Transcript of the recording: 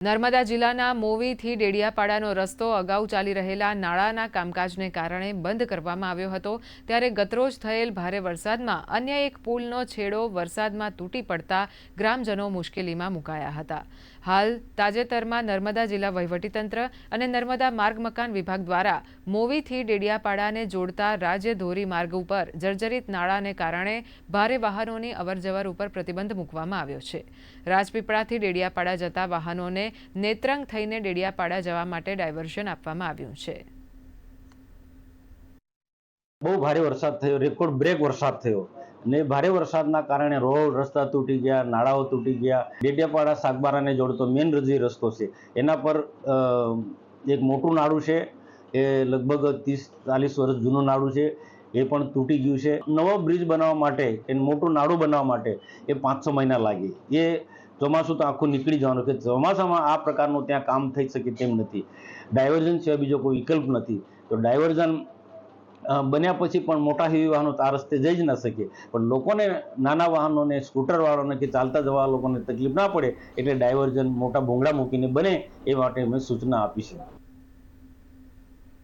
નર્મદા જિલ્લાના મોવીથી ડેડિયાપાડાનો રસ્તો અગાઉ ચાલી રહેલા નાળાના કામકાજને કારણે બંધ કરવામાં આવ્યો હતો. ત્યારે ગતરોજ થયેલ ભારે વરસાદમાં અન્ય એક પુલનો છેડો વરસાદમાં તૂટી પડતા ગ્રામજનો મુશ્કેલીમાં મુકાયા હતા. હાલ તાજેતરમાં નર્મદા જિલ્લા વહીવટીતંત્ર અને નર્મદા માર્ગ મકાન વિભાગ દ્વારા મોવીથી ડેડિયાપાડાને જોડતા રાજ્ય ધોરી માર્ગ ઉપર જર્જરિત નાળાને કારણે ભારે વાહનોની અવરજવર ઉપર પ્રતિબંધ મૂકવામાં આવ્યો છે. રાજપીપળાથી ડેડિયાપાડા જતા વાહનોને નેત્રંગ થઈને ડેડિયાપાડા જવા માટે ડાયવર્ઝન આપવામાં આવ્યું છે. બહુ ભારે વરસાદ થયો, રેકોર્ડ બ્રેક વરસાદ થયો ને ભારે વરસાદના કારણે રોડ, રસ્તા તૂટી ગયા, નાળાઓ તૂટી ગયા, ડેડિયાપાડા સાગબારાને જોડતો મેન જે રસ્તો છે, એના પર એક મોટું નાળું છે, એ લગભગ ત્રીસ, ચાલીસ વર્ષ જૂનું નાળું છે, એ પણ તૂટી ગયું છે. નવો બ્રિજ બનાવવા માટે એ મોટું નાળું બનાવવા માટે એ પાંચસો મહિના લાગે. એ ચોમાસું તો આખું નીકળી જવાનું કે ચોમાસામાં આ પ્રકારનું ત્યાં કામ થઈ શકે તેમ નથી. ડાયવર્ઝન સિવાય બીજો કોઈ વિકલ્પ નથી. તો ડાયવર્ઝન બન્યા પછી પણ મોટા હેવી વાહનો આ રસ્તે જઈ જ ન શકે. પણ લોકોને નાના વાહનોને સ્કૂટરવાળાને કે ચાલતા જવા લોકોને તકલીફ ના પડે, એટલે ડાયવર્ઝન મોટા ભૂંગળા મૂકીને બને એ માટે અમે સૂચના આપી છે.